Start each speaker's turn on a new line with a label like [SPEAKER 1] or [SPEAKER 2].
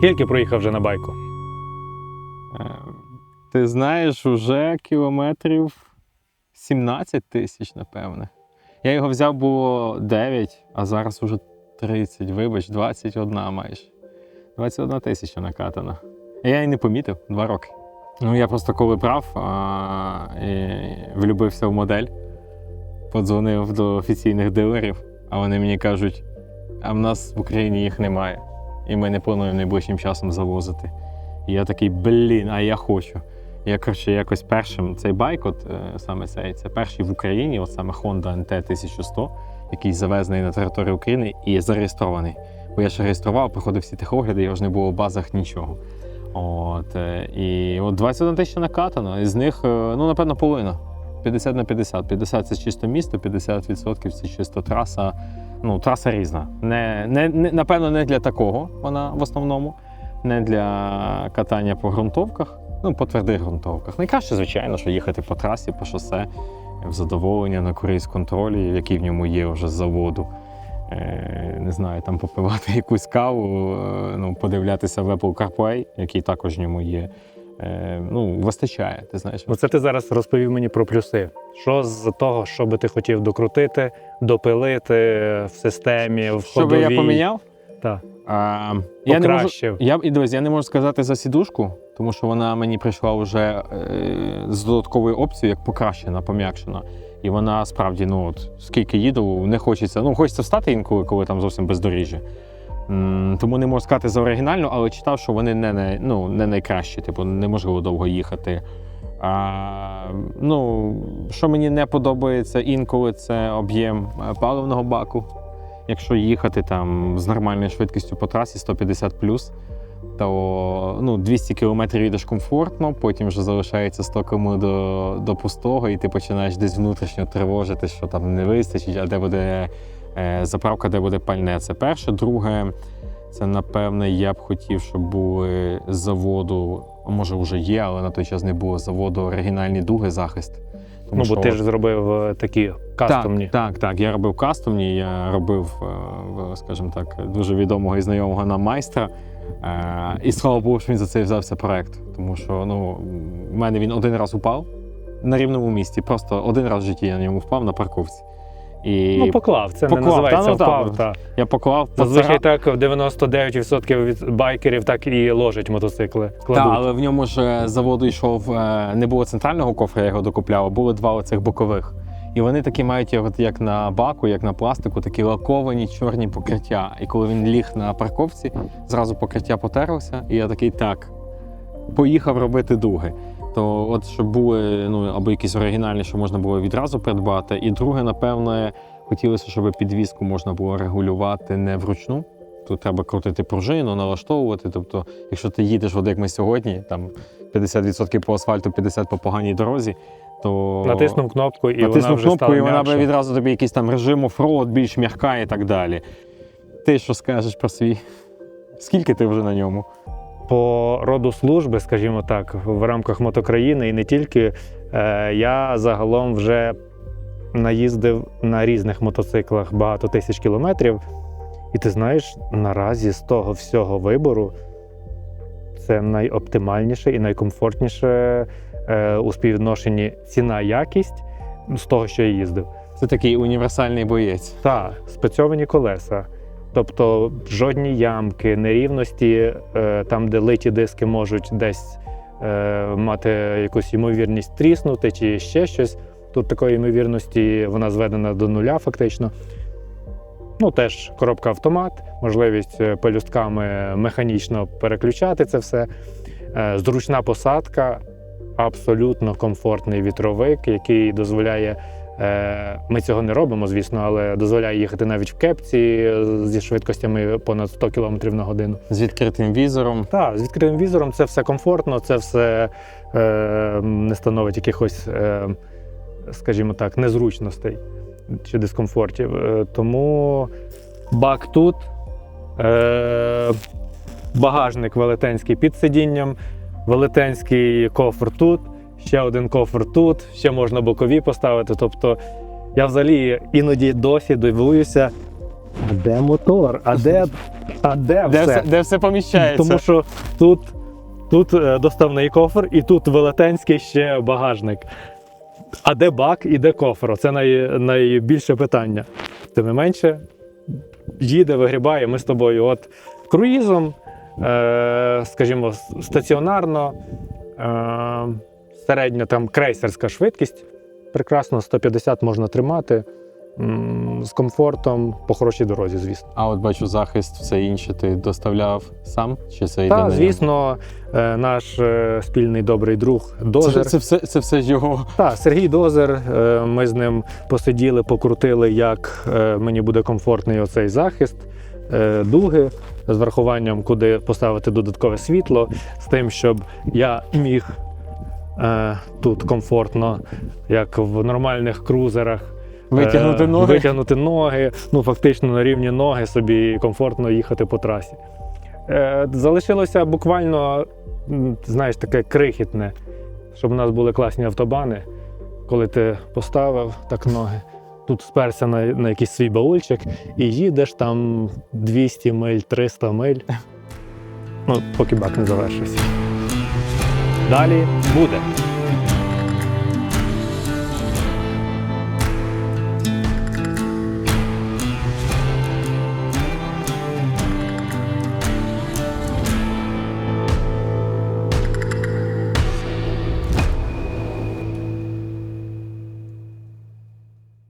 [SPEAKER 1] Скільки проїхав вже на байку?
[SPEAKER 2] Е, Ти знаєш, уже кілометрів 17 тисяч, напевне. Я його взяв було 9, а зараз уже 30, вибач, 21 майже. 21 тисяча накатана. Я її не помітив два роки. Ну, я просто коли брав а, і влюбився в модель, подзвонив до офіційних дилерів, а вони мені кажуть, а в нас в Україні їх немає. І ми не плануємо найближчим часом завозити. І я такий, блін, а я хочу. Я коротше, якось першим цей байк, от е, саме цей, це перший в Україні, от саме Honda NT 1100, який завезений на територію України і зареєстрований. Бо я ще реєстрував, проходив всі техогляди, його ж не було в базах нічого. От, е, і от 21 тисяча накатано, із них, е, ну, напевно, половина. 50 на 50. 50 це чисто місто, 50% це чисто траса. Ну, траса різна. Не, не, не, напевно, не для такого вона в основному, не для катання по ґрунтовках, ну, по твердих ґрунтовках. Найкраще, звичайно, що їхати по трасі, по шосе, в задоволення на круїз контролі, який в ньому є вже з заводу. Е, не знаю, там попивати якусь каву, е, ну, подивлятися в Apple CarPlay, який також в ньому є. Е, ну, вистачає, ти знаєш.
[SPEAKER 1] Оце ти зараз розповів мені про плюси. Що з того, що би ти хотів докрутити, допилити в системі, в
[SPEAKER 2] Що би я поміняв?
[SPEAKER 1] Так.
[SPEAKER 2] А, я не можу, я, і дивись, я не можу сказати за сідушку, тому що вона мені прийшла вже е, з додатковою опцією, як покращена, пом'якшена. І вона справді, ну от скільки їду, не хочеться. Ну, хочеться встати інколи, коли там зовсім бездоріжжя. Тому не можу сказати за оригінальну, але читав, що вони не, най- ну, не найкращі, типу, неможливо довго їхати. А, ну, що мені не подобається інколи, це об'єм е, паливного баку. Якщо їхати там з нормальною швидкістю по трасі 150 то ну, 200 км їдеш комфортно, потім вже залишається 100 км до, до пустого, і ти починаєш десь внутрішньо тривожити, що там не вистачить, а де буде заправка, де буде пальне. Це перше. Друге, це напевне, я б хотів, щоб були з заводу, а може вже є, але на той час не було з заводу оригінальні дуги захист. Тому
[SPEAKER 1] Ну, бо
[SPEAKER 2] що
[SPEAKER 1] ти ж зробив е, такі кастомні.
[SPEAKER 2] так, так, так. Я робив кастомні, я робив, е, скажімо так, дуже відомого і знайомого нам майстра. Е, І слава Богу, що він за це взявся проект. Тому що ну, в мене він один раз упав на рівному місці. Просто один раз в житті я на ньому впав на парковці. І
[SPEAKER 1] Ну, поклав, це
[SPEAKER 2] Поклав,
[SPEAKER 1] не називається
[SPEAKER 2] та, ну,
[SPEAKER 1] впав.
[SPEAKER 2] так.
[SPEAKER 1] Та.
[SPEAKER 2] я поклав
[SPEAKER 1] Зазвичай так 99% від байкерів так і ложать мотоцикли.
[SPEAKER 2] Так, але в ньому ж е, заводу йшов, е, не було центрального кофра, я його докупляв, а було два оцих бокових. І вони такі мають от як на баку, як на пластику, такі лаковані чорні покриття. І коли він ліг на парковці, зразу покриття потерлося, і я такий так. Поїхав робити дуги. То от щоб були ну, або якісь оригінальні, що можна було відразу придбати. І друге, напевне, хотілося, щоб підвіску можна було регулювати не вручну. Тут треба крутити пружину, налаштовувати. Тобто, якщо ти їдеш, от як ми сьогодні, там 50% по асфальту, 50% по поганій дорозі, то
[SPEAKER 1] Натиснув кнопку, і вона
[SPEAKER 2] натиснув
[SPEAKER 1] вже
[SPEAKER 2] кнопку,
[SPEAKER 1] стала
[SPEAKER 2] і вона би відразу тобі якийсь там режим оффроуд, більш м'яка і так далі. Ти що скажеш про свій? Скільки ти вже на ньому?
[SPEAKER 1] По роду служби, скажімо так, в рамках мотокраїни і не тільки, е, я загалом вже наїздив на різних мотоциклах багато тисяч кілометрів. І ти знаєш, наразі з того всього вибору це найоптимальніше і найкомфортніше е, у співвідношенні ціна-якість з того, що я їздив.
[SPEAKER 2] Це такий універсальний боєць.
[SPEAKER 1] Так, спецьовані колеса. Тобто жодні ямки, нерівності, е, там, де литі диски можуть десь е, мати якусь ймовірність тріснути чи ще щось. Тут такої ймовірності вона зведена до нуля, фактично. Ну, теж коробка автомат, можливість е, пелюстками механічно переключати це все. Зручна посадка, абсолютно комфортний вітровик, який дозволяє Ми цього не робимо, звісно, але дозволяє їхати навіть в кепці зі швидкостями понад 100 км на годину.
[SPEAKER 2] З відкритим візором.
[SPEAKER 1] Так, з відкритим візором це все комфортно, це все е, не становить якихось, е, скажімо так, незручностей чи дискомфортів. Е, тому бак тут, е, багажник велетенський під сидінням, велетенський кофр тут, ще один кофр тут, ще можна бокові поставити. Тобто я взагалі іноді досі дивуюся, А де мотор? А де, а де,
[SPEAKER 2] Де
[SPEAKER 1] все?
[SPEAKER 2] де все поміщається?
[SPEAKER 1] Тому що тут, тут е, доставний кофр і тут велетенський ще багажник. А де бак і де кофр? Це най, найбільше питання. Тим не менше, їде, вигрібає. Ми з тобою от круїзом, е, скажімо, стаціонарно, е, середня там крейсерська швидкість. Прекрасно, 150 можна тримати. м, З комфортом, по хорошій дорозі, звісно.
[SPEAKER 2] А от бачу захист, все інше ти доставляв сам? Чи це йде на ньому?
[SPEAKER 1] звісно, е, наш е, спільний добрий друг Дозер.
[SPEAKER 2] це, все, це все його.
[SPEAKER 1] Так, Сергій Дозер. е, Ми з ним посиділи, покрутили, як е, мені буде комфортний оцей захист, е, дуги з врахуванням, куди поставити додаткове світло, з тим, щоб я міг тут комфортно, як в нормальних крузерах.
[SPEAKER 2] Витягнути
[SPEAKER 1] е,
[SPEAKER 2] ноги.
[SPEAKER 1] Витягнути ноги, ну фактично на рівні ноги собі комфортно їхати по трасі. Е, залишилося буквально, знаєш, таке крихітне, щоб у нас були класні автобани. Коли ти поставив так ноги, тут сперся на, на якийсь свій баульчик і їдеш там 200 миль, 300 миль. Ну, поки бак не завершився. Далі буде.